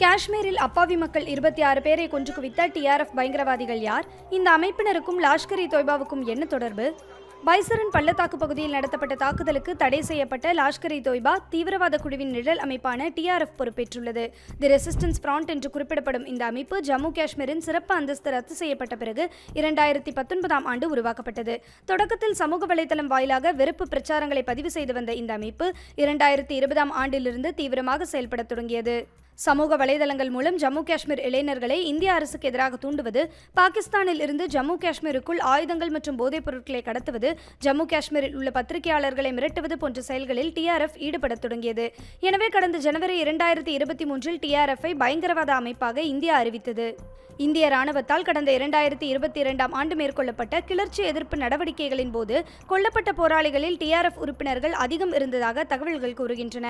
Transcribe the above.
காஷ்மீரில் அப்பாவி மக்கள் இருபத்தி ஆறு பேரை கொன்று குவித்த டிஆர்எஃப் பயங்கரவாதிகள் யார்? இந்த அமைப்பினருக்கும் லாஷ்கர் இ தொய்பாவுக்கும் என்ன தொடர்பு? பைசரன் பள்ளத்தாக்கு பகுதியில் நடத்தப்பட்ட தாக்குதலுக்கு தடை செய்யப்பட்ட லாஷ்கர் இ தொய்பா தீவிரவாத குழுவின் நிழல் அமைப்பான டிஆர்எஃப் பொறுப்பேற்றுள்ளது. தி ரெசிஸ்டன்ஸ் ஃப்ராண்ட் என்று குறிப்பிடப்படும் இந்த அமைப்பு ஜம்மு காஷ்மீரின் சிறப்பு அந்தஸ்து ரத்து செய்யப்பட்ட பிறகு இரண்டாயிரத்தி பத்தொன்பதாம் ஆண்டு உருவாக்கப்பட்டது. தொடக்கத்தில் சமூக வலைதளம் வாயிலாக வெறுப்பு பிரச்சாரங்களை பதிவு செய்து வந்த இந்த அமைப்பு இரண்டாயிரத்தி இருபதாம் ஆண்டிலிருந்து தீவிரமாக செயல்படத் தொடங்கியது. சமூக வலைதளங்கள் மூலம் ஜம்மு காஷ்மீர் இளைஞர்களை இந்திய அரசுக்கு எதிராக தூண்டுவது பாகிஸ்தானில் இருந்து ஜம்மு காஷ்மீருக்குள் ஆயுதங்கள் மற்றும் போதைப் பொருட்களை கடத்துவது ஜம்மு காஷ்மீரில் உள்ள பத்திரிகையாளர்களை மிரட்டுவது போன்ற செயல்களில் டிஆர்எஃப் ஈடுபடத் தொடங்கியது. எனவே கடந்த ஜனவரி இரண்டாயிரத்தி இருபத்தி மூன்றில் டிஆர்எஃப்பை பயங்கரவாத அமைப்பாக இந்தியா அறிவித்தது. இந்திய ராணுவத்தால் கடந்த இரண்டாயிரத்தி இருபத்தி இரண்டாம் ஆண்டு மேற்கொள்ளப்பட்ட கிளர்ச்சி எதிர்ப்பு நடவடிக்கைகளின் போது கொல்லப்பட்ட போராளிகளில் டிஆர்எஃப் உறுப்பினர்கள் அதிகம் இருந்ததாக தகவல்கள் கூறுகின்றன.